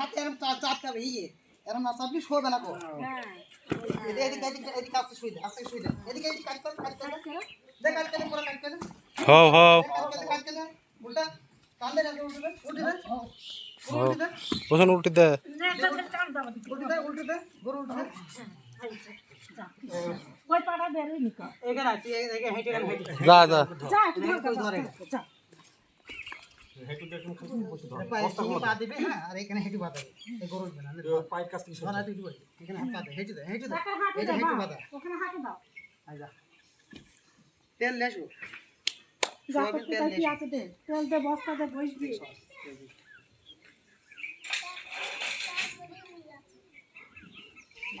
চাপতে এরকম চাপ চাপতে হবে ইয়ে এরকম না চাপলি শোবে না কো এদিকে এদিকে এদিকে আস্তে দে আস্তে শুই দে এদিকে এদিকে কাট কর কাট কর। দে কাট করে পুরো কাট করে। হও হও। কাট করে উল্টা কান্দে না উল্টে দে উল্টে দে। উল্টে দে। বসুন উল্টে দে। উল্টে দে উল্টে দে গরু উল্টে দে। ওই পাড়া বেরোয়নি তো। এখানে আছে এখানে হেঁটে হেঁটে। যা যা। যা ধরে। যা। হ্যাঁ, তেল লেসু তেল দে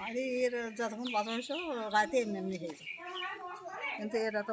বাড়ির যতক্ষণ বাজার হয়েছে রাতে এমনি এমনি হয়েছে কিন্তু এরা তো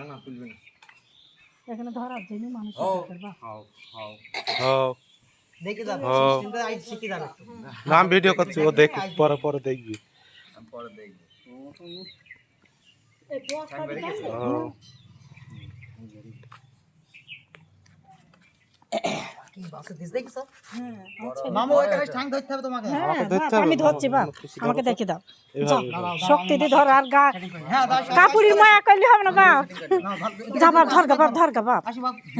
না না তুলবে না। এখানে ধরার জন্য মানুষ ও করবা হাও হাও। হও। দেখে যাবে ও। কিন্তু আই শিখে যাবে না আমি ভিডিও করছি ও দেখ পরে পরে দেখবি। আমি পরে দেখব এই বস্তা দিলে ও, কি বাসে দিস দেখিস হ্যাঁ আচ্ছা। মামু ঠ্যাং ধরতে হবে তোমাকে। হ্যাঁ আমি ধরছি বাপ আমাকে দেখে দাও। ধর। শক্তি দিয়ে ধর আর গা হ্যাঁ কাপুরি মায়া করলে হবে না বাপ যা বাপ ধর গা বাপ ধর গা বাপ।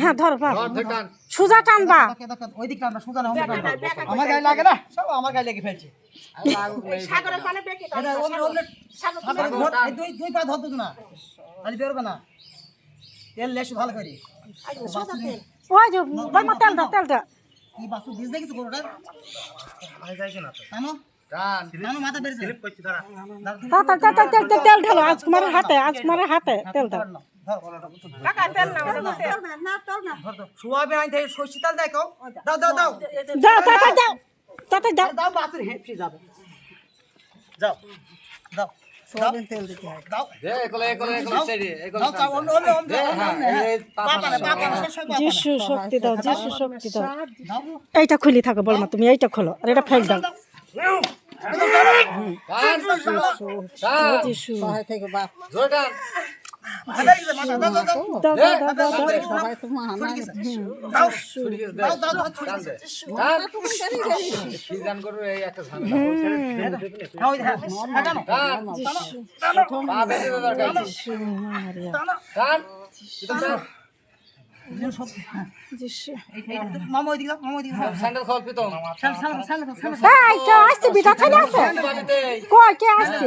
হ্যাঁ ধর বাপ। টান সুজা টানবা। দেখে দেখে ওই দিকটা আমরা সোজা না আমার গায়ে লাগে না? সব আমার গায়ে লেগে ফেলছে। সাগরে দুই দুই পা ধর দুটো না। আজ বেরোবে না। তেল লেস ভালো করে। ওই যে ভাই মা তেলটা তেলটা কি বাসু দিস দেখিস গরুটা? ভাই যাইছে না তো। তাই না তেল ঢালো আজকুমার হাতে আজকুমার হাতে তেল যিশু শক্তি দাও যিশু শক্তি দাও। এইটা খুলি থাকো বলমা তুমি এইটা খোলো আর এটা ফেল দাও। যিশু। যিশু আসছে? বিটা খাই আসছে কয় কে আসছে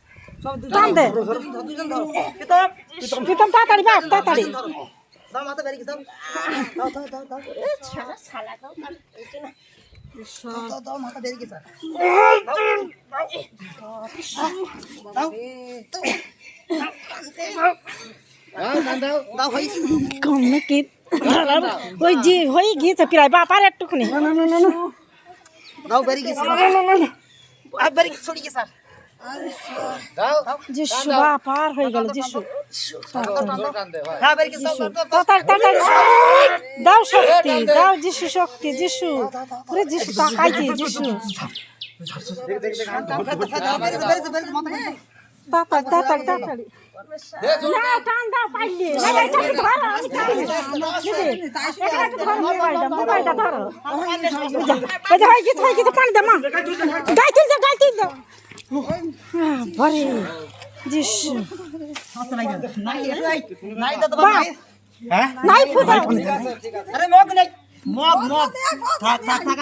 টান দে। প্রীতম তাড়াতাড়ি বাপ তাড়াতাড়ি। কমে কি ওই জি হয়ে গিয়েছে প্রায় বাপ আর একটুখানি। দাও বেরিয়ে গেছে। আর বেরিয়ে গেছে। যিশু বা পার হয়ে গেল যিশু। দাও শক্তি দাও। যিশু শক্তি যিশু। পুরো যিশু তাকাই দি যিশু। তাতাক তাতাক তাতাক না টান দাও পাইলে। মোবাইলটা ধরো। গাইতে দাও গাইতে দাও বাবারে জিস। নাই ফুটা। আরে মগ নাই মগ। মগ থাক থাক থাক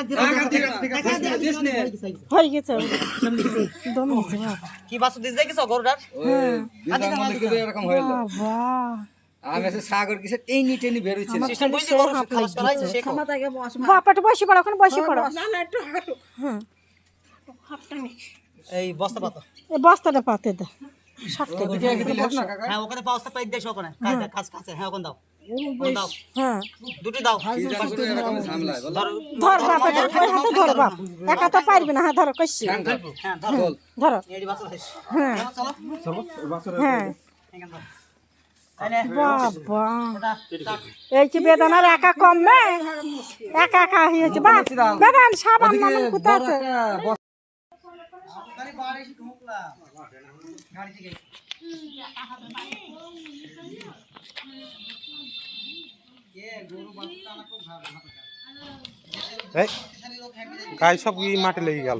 হয়ে হ্যাঁ। বাপাটা বসে পড়ো ওখানে বসে পড়ো। না একটু হাঁটো এই বস্তা পাতা। এ বস্তাটা পাতে দে। হ্যাঁ ওখানে পাওস্তা পাই দেশ ওখানে। কাছে কাছে কাছে হ্যাঁ ওখানে দাও। হ্যাঁ। দুটি দাও। ধর। বাপাটা ধর বাপ। একা তো পারবি না। হ্যাঁ ধরো কষি ধরো। ধরো। এই হ্যাঁ। হ্যাঁ এই বাবা। এই কি বেদনার একা কমবে? একা একা হয়েছে বা বেদান সাবান আছে? বাড়ি এসে ঢুকলাম। গাড়ি থেকে সব লেগে গেল?